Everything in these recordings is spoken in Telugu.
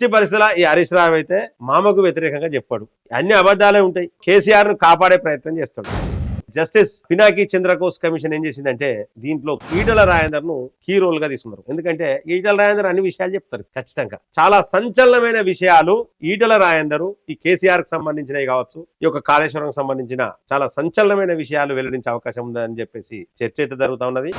ఎట్టి పరిస్థితుల ఈ హరీష్ రావు అయితే మామకు వ్యతిరేకంగా చెప్పాడు అన్ని అబద్ధాలే ఉంటాయి. కేసీఆర్ను కాపాడే ప్రయత్నం చేస్తాడు. జస్టిస్ పినాకి చంద్రకోస్ కమిషన్ ఏం చేసిందంటే దీంట్లో ఈటల రాజేందర్ను కీ రోల్గా తీసుకున్నారు. ఎందుకంటే ఈటల రాజేందర్ అన్ని విషయాలు చెప్తారు ఖచ్చితంగా. చాలా సంచలనమైన విషయాలు ఈటల రాజేందర్ ఈ కేసీఆర్కు సంబంధించినవి కావచ్చు ఈ యొక్క కాళేశ్వరం సంబంధించిన చాలా సంచలనమైన విషయాలు వెల్లడించే అవకాశం ఉందని చెప్పేసి చర్చ అయితే జరుగుతా ఉన్నది.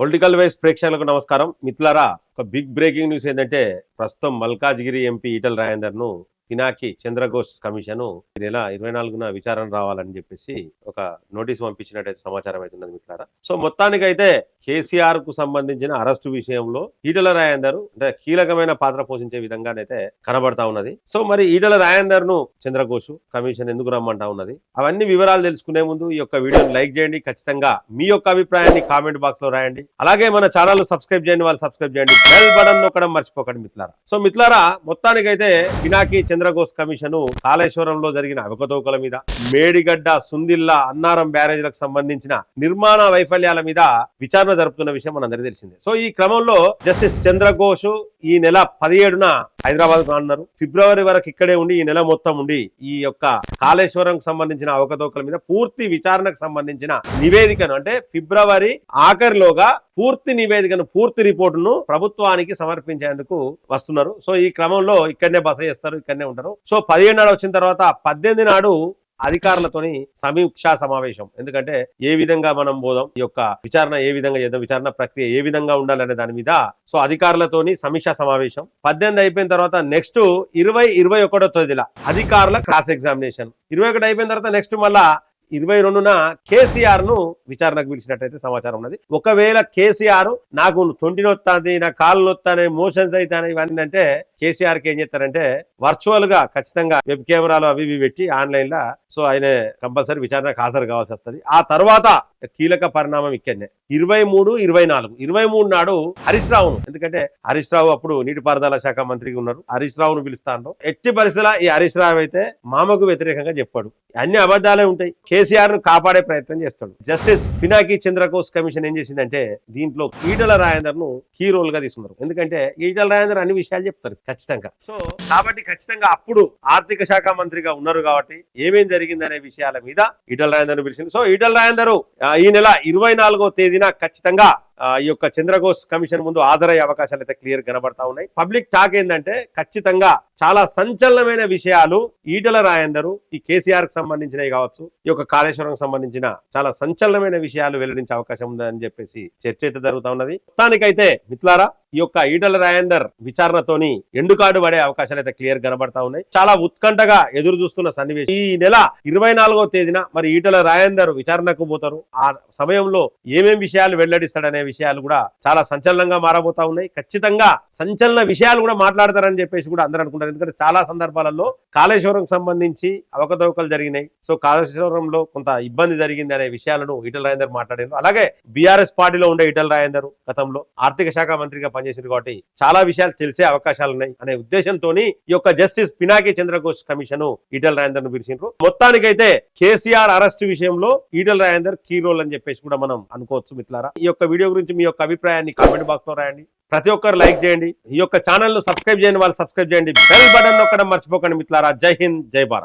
పొలిటికల్ వైస్ ప్రేక్షకులకు నమస్కారం. మిత్రులారా ఒక బిగ్ బ్రేకింగ్ న్యూస్ ఏంటంటే ప్రస్తుతం మల్కాజ్గిరి ఎంపీ ఈటల రాజేందర్ను పినాకి చంద్రఘోష్ కమిషన్ ఈ నెల ఇరవై నాలుగున విచారణ రావాలని చెప్పేసి ఒక నోటీస్ పంపించినట్టయితే సమాచారం అవుతున్నది మిత్రారా సో మొత్తానికైతే కేసీఆర్కు సంబంధించిన అరెస్టు విషయంలో ఈటల రాజేందర్ అంటే కీలకమైన పాత్ర పోషించే విధంగానైతే కనబడతా ఉన్నది. సో మరి ఈటల రాయందర్ను చంద్రఘోష్ కమిషన్ ఎందుకు రమ్మంటా ఉన్నది? అవన్నీ వివరాలు తెలుసుకునే ముందు ఈ యొక్క వీడియోని లైక్ చేయండి ఖచ్చితంగా మీ యొక్క అభిప్రాయాన్ని కామెంట్ బాక్స్లో రాయండి. అలాగే మన ఛానల్ సబ్స్క్రైబ్ చేయండి వాళ్ళు సబ్స్క్రైబ్ చేయండి బెల్ బటన్ నొక్కడం మర్చిపోకండి మిత్లారా సో మిత్రులారా మొత్తానికైతే పినాకి చంద్రఘోష్ కమిషన్ కాళేశ్వరంలో జరిగిన అవకతవకల మీద మేడిగడ్డ సుందిల్లా అన్నారం బ్యారేజ్లకు సంబంధించిన నిర్మాణ వైఫల్యాల మీద విచారణ జరుపుతున్న విషయం మనందరికీ తెలిసిందే. సో ఈ క్రమంలో జస్టిస్ చంద్రఘోష్ ఈ నెల పదిహేడున హైదరాబాద్ అన్నారు ఫిబ్రవరి వరకు ఇక్కడే ఉండి ఈ నెల మొత్తం ఉండి ఈ యొక్క కాళేశ్వరం సంబంధించిన అవకతవకల మీద పూర్తి విచారణకు సంబంధించిన నివేదికను అంటే ఫిబ్రవరి ఆఖరిలోగా పూర్తి నివేదికను పూర్తి రిపోర్టును ప్రభుత్వానికి సమర్పించేందుకు వస్తున్నారు. సో ఈ క్రమంలో ఇక్కడనే బస చేస్తారు ఇక్కడనే ఉంటారు. సో పదిహేను నాడు వచ్చిన తర్వాత పద్దెనిమిది నాడు అధికారులతోని సమీక్షా సమావేశం. ఎందుకంటే ఏ విధంగా మనం పోదాం ఈ యొక్క విచారణ ఏ విధంగా చేద్దాం విచారణ ప్రక్రియ ఏ విధంగా ఉండాలనే దాని మీద సో అధికారులతోని సమీక్షా సమావేశం. పద్దెనిమిది అయిపోయిన తర్వాత నెక్స్ట్ ఇరవై ఇరవై ఒకటో తేదీల అధికారుల క్రాస్ ఎగ్జామినేషన్. ఇరవై ఒకటి అయిపోయిన తర్వాత నెక్స్ట్ మళ్ళా ఇరవై రెండున కేసీఆర్ను విచారణకు పిలిచినట్టయితే సమాచారం ఉన్నది. ఒకవేళ కేసీఆర్ నాకు తొంటి నొత్తాది నా కాళ్ళు నొత్తానే మోషన్స్ అయితే ఇవన్నీ అంటే కేసీఆర్కి ఏం చేస్తారంటే వర్చువల్గా ఖచ్చితంగా వెబ్ కెమెరాలు అవి ఇవి పెట్టి ఆన్లైన్ లా సో ఆయన కంపల్సరీ విచారణకు హాజరు కావాల్సి వస్తుంది. ఆ తర్వాత కీలక పరిణామం ఇక్కడనే. ఇరవై మూడు ఇరవై నాలుగు. ఇరవై మూడు నాడు హరీష్ రావును. ఎందుకంటే హరీష్ రావు అప్పుడు నీటిపారుదల శాఖ మంత్రిగా ఉన్నారు. హరీష్ రావును పిలుస్తాను ఎట్టి పరిస్థితుల ఈ హరీష్ రావు అయితే మామకు వ్యతిరేకంగా చెప్పాడు. అన్ని అబద్ధాలే ఉంటాయి. కేసీఆర్ను కాపాడే ప్రయత్నం చేస్తాడు. జస్టిస్ పినాకి చంద్రకోస్ కమిషన్ ఏం చేసిందంటే దీంట్లో ఈటల రాజేందర్ను కీ రోల్గా తీసుకున్నారు. ఎందుకంటే ఈటల రాజేందర్ అన్ని విషయాలు చెప్తారు ఖచ్చితంగా. సో కాబట్టి ఖచ్చితంగా అప్పుడు ఆర్థిక శాఖ మంత్రిగా ఉన్నారు కాబట్టి ఏమేం జరిగిందనే విషయాల మీద ఈటల రాజేందర్ పిలిచింది. సో ఈటల రాజేందర్ ఈ నెల ఇరవై నాలుగో తేదీన ఖచ్చితంగా ఈ యొక్క చంద్రఘోష్ కమిషన్ ముందు హాజరయ్యే అవకాశాలు అయితే క్లియర్ కనబడతా ఉన్నాయి. పబ్లిక్ టాక్ ఏంటంటే ఖచ్చితంగా చాలా సంచలనమైన విషయాలు ఈటల రాయందరు ఈ కేసీఆర్కు సంబంధించినవి కావచ్చు ఈ యొక్క కాళేశ్వరం సంబంధించిన చాలా సంచలనమైన విషయాలు వెల్లడించే అవకాశం ఉందని చెప్పేసి చర్చ అయితే జరుగుతా ఉన్నది. మొత్తానికైతే మిత్రులారా ఈ యొక్క ఈటల రాయందర్ విచారణతోని ఎండుకాడు పడే అవకాశాలు అయితే క్లియర్ కనబడతా ఉన్నాయి. చాలా ఉత్కంఠగా ఎదురు చూస్తున్న సన్నివేశం. ఈ నెల ఇరవై నాలుగో తేదీన మరి ఈటల రాయందర్ విచారణకు పోతారు. ఆ సమయంలో ఏమేం విషయాలు వెల్లడిస్తాడనే విషయాలు కూడా చాలా సంచలనంగా మారబోతా ఉన్నాయి. ఖచ్చితంగా సంచలన విషయాలు కూడా మాట్లాడతారని చెప్పేసి కూడా అందరూ అనుకుంటారు. ఎందుకంటే చాలా సందర్భాలలో కాళేశ్వరం సంబంధించి అవకతవకలు జరిగినాయి. సో కాళేశ్వరంలో కొంత ఇబ్బంది జరిగింది అనే విషయాలను ఈటల రాయందర్ మాట్లాడారు. అలాగే బీఆర్ఎస్ పార్టీలో ఉండే ఈటల రాయందర్ గతంలో ఆర్థిక శాఖ మంత్రిగా పనిచేసింది కాబట్టి చాలా విషయాలు తెలిసే అవకాశాలు ఉన్నాయి అనే ఉద్దేశంతో ఈ యొక్క జస్టిస్ పినాకి చంద్రఘోష్ కమిషన్ ఈటల రాజేందర్ను పిలిచిండ్రు. మొత్తానికైతే కేసీఆర్ అరెస్ట్ విషయంలో ఈటల రాజేందర్ కీ రోల్ అని చెప్పేసి కూడా మనం అనుకోవచ్చు మిత్రులారా. ఈ యొక్క వీడియో గురించి మీ యొక్క అభిప్రాయాన్ని కామెంట్ బాక్స్లో రాయండి. ప్రతి ఒక్కరు లైక్ చేయండి. ఈ యొక్క ఛానల్ను సబ్స్క్రైబ్ చేయండి వాళ్ళు సబ్స్క్రైబ్ చేయండి. బెల్ బటన్ నొక్కడం మర్చిపోకండి మిత్రులారా. జై హింద్ జై భారత్.